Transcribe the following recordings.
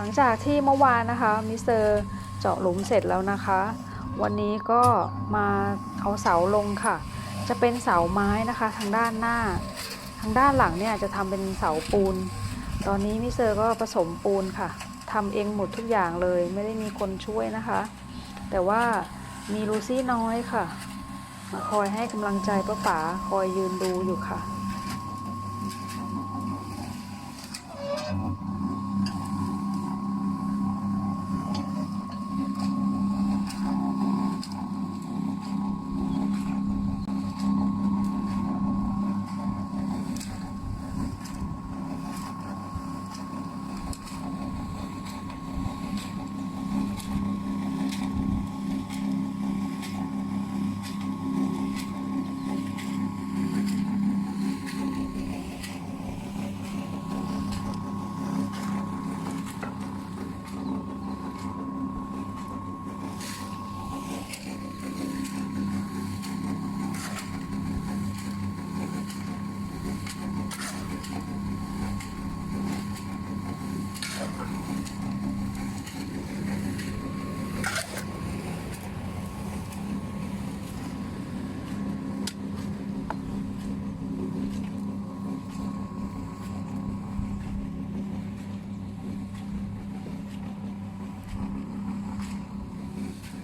หลังจากที่เมื่อวานนะคะ มิสเตอร์เจาะหลุมเสร็จแล้วนะคะ วันนี้ก็มาเอาเสาลงค่ะ จะเป็นเสาไม้นะคะ ทางด้านหน้า ทางด้านหลังเนี่ยจะทำเป็นเสาปูน ตอนนี้มิสเตอร์ก็ผสมปูนค่ะทำเองหมดทุกอย่างเลยไม่ได้มีคนช่วยนะคะ แต่ว่ามีลูซี่น้อยค่ะ มาคอยให้กำลังใจป้าป๋าคอยยืนดูอยู่ค่ะ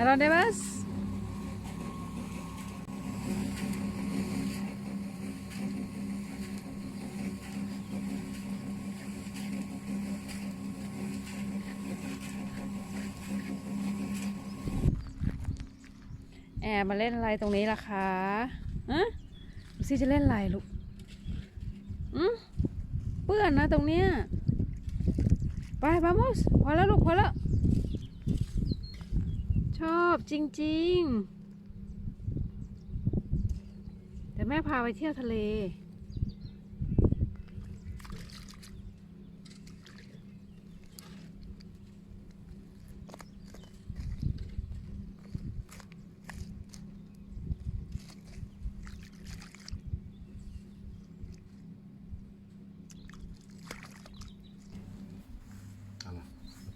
Hello, Devas. แอบมาเล่นอะไรตรงนี้ล่ะคะฮะลูซี่จะเล่นอะไรลูกอืมเปื้อนนะตรงเนี้ยไปบามุสพอแล้วลูกพอแล้วชอบจริงๆ แต่แม่พาไปเที่ยวทะเล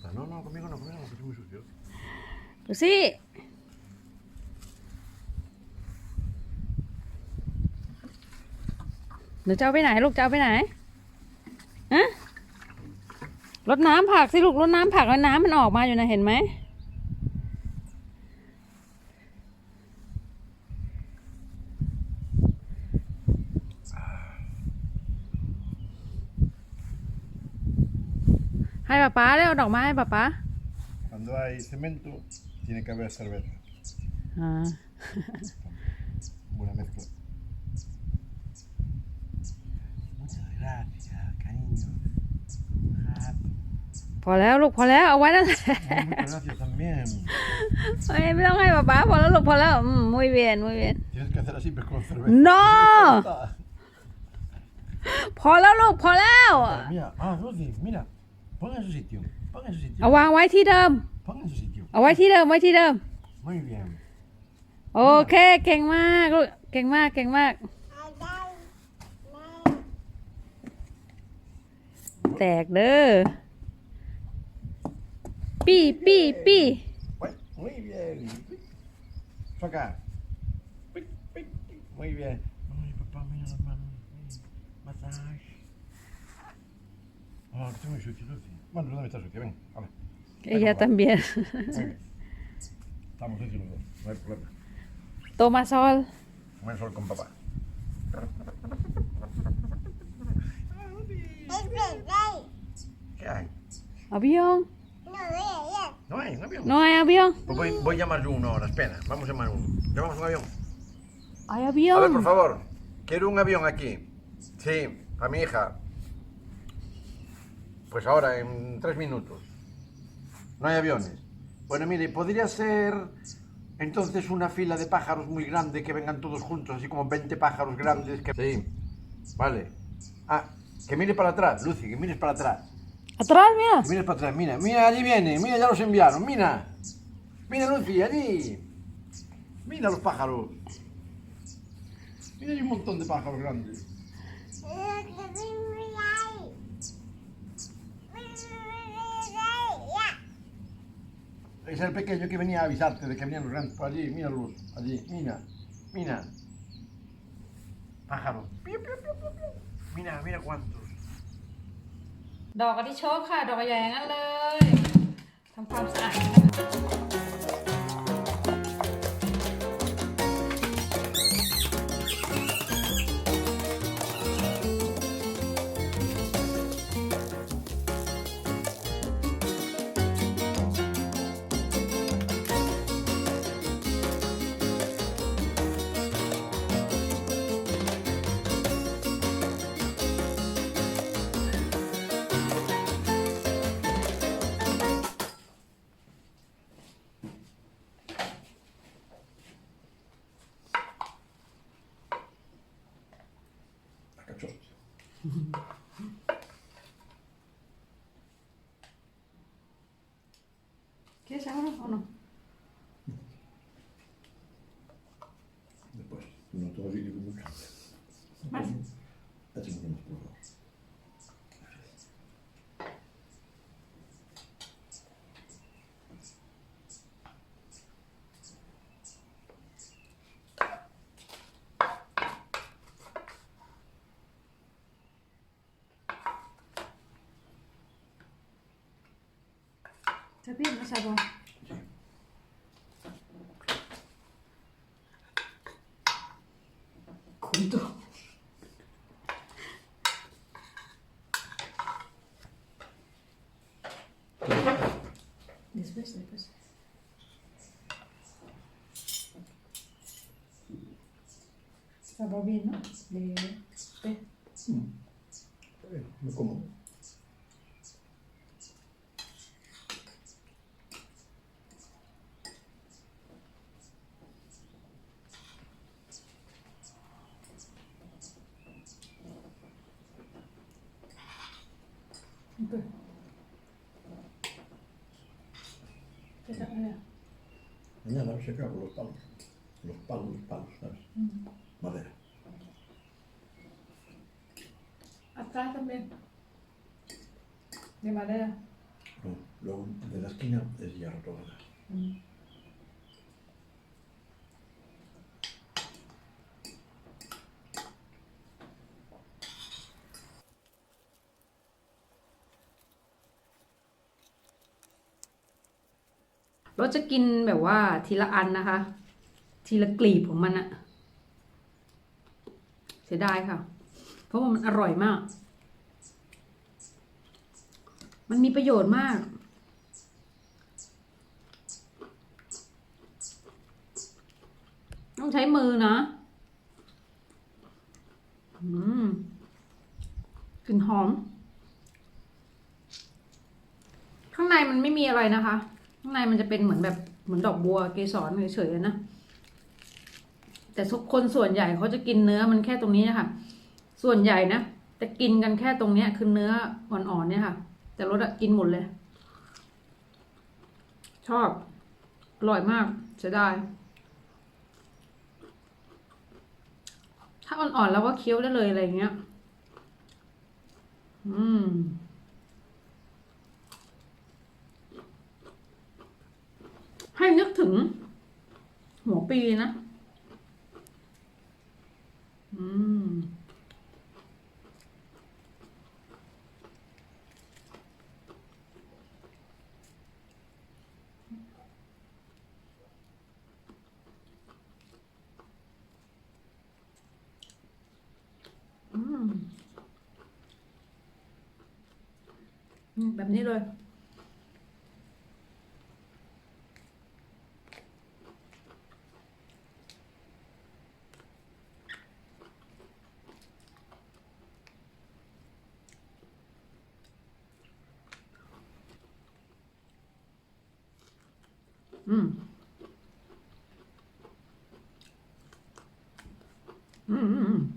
รนอนๆก็ไม่ก็นอนก็ไม่นอนก็ชุ่มชุ่มเยอะดูสิหนูจะาไปไหน ลูกจะาไปไหนอะรดน้ำผักสิ ลูกรดน้ำผักแล้วน้ำมันออกมาอยู่นะ เห็นไหม ให้ป๊าป้าแล้วดอกไม้ให้ป๊าป้าทำด้วยซีเมนต์ Tiene que haber cerveza. Ah. Buena mezcla. Muchas gracias, cariño. พอแล้วลูกพอแล้วเอาไว้นั่นแหละ Muchas gracias también. Mm, muy bien muy bien Tienes que hacer así, pero con cerveza. no พอแล้วลูกพอแล้ว Mira, ah, Lucy, mira. Ponga en su sitio. Ponga en su เอา sitio. วางไว้ที่เดิม Ponga en su sitio. เอาไว้ที่เดิมไว้ที่เดิม ไม่เวียนโอเคเก่งมากลูกเก่งมากเก่งมาก แตกเด้อปีปีปีไม่ไม่เวียนฟังกอ่ะไม่เวียนไม่ปาป๊าม่ยอมมันมาซาจ O, ty mówisz, że ci ludzie. Mam, że nawet też Ella también. Estamos hechos no hay problema. Toma sol. Toma sol con papá. ¿Qué hay? Avión. No hay avión. No hay avión. No hay avión. Pues voy, a llamar yo uno ahora, espera. Vamos a llamar uno. Llamamos un avión. Hay avión. A ver, por favor. Quiero un avión aquí. Sí, a mi hija. Pues ahora, en tres minutos. No hay aviones. Bueno, mire, podría ser entonces una fila de pájaros muy grande que vengan todos juntos, así como 20 pájaros grandes que... Sí, vale. Ah, que mire para atrás, Lucy, que mires para atrás. ¿Atrás, mira? para atrás, mira, mira, allí viene, mira, ya los enviaron, mira. Mira, Lucy, allí. Mira los pájaros. Mira, hay un montón de pájaros grandes. es el pequeño que venía a avisarte de que venían los grandes. Allí, mira luz, allí, mira, mira. Pájaro. Mira, mira cuántos. ดอกกระดิโชกค่ะดอกใหญ่ๆงั้นเลยทำความสะอาด Quer já ou não? Depois, não estou a ouvir, digo-me. Mas. Até mais, por favor. Saperlo sapo? Sì. Conto. Después, después. Está bien, ¿no? De... se con los palos. Los palos, los palos, ¿sabes? Madera. Atrás también. De madera. No, luego de la esquina es ya rodada. เราจะกินแบบว่าทีละอันนะคะ ทีละกลีบของมันอะเสียดายค่ะ เพราะว่ามันอร่อยมาก มันมีประโยชน์มาก ต้องใช้มือนะกลิ่นหอม ข้างในมันไม่มีอะไรนะคะข้างในมันจะเป็นเหมือนแบบเหมือนดอกบัว เกสรเฉยๆนะ แต่คนส่วนใหญ่เขาจะกินเนื้อมันแค่ตรงนี้นะคะส่วนใหญ่นะแต่กินกันแค่ตรงเนี้ย คือเนื้ออ่อนๆเนี่ยค่ะ แต่รสอะกินหมดเลย ชอบอร่อยมากจะได้ถ้าอ่อนๆแล้วก็เคี้ยวได้เลยอะไรเงี้ย อืมให้นึกถึงหัวปีนะอืมแบบนี้เลย 음. 음, 음, 음.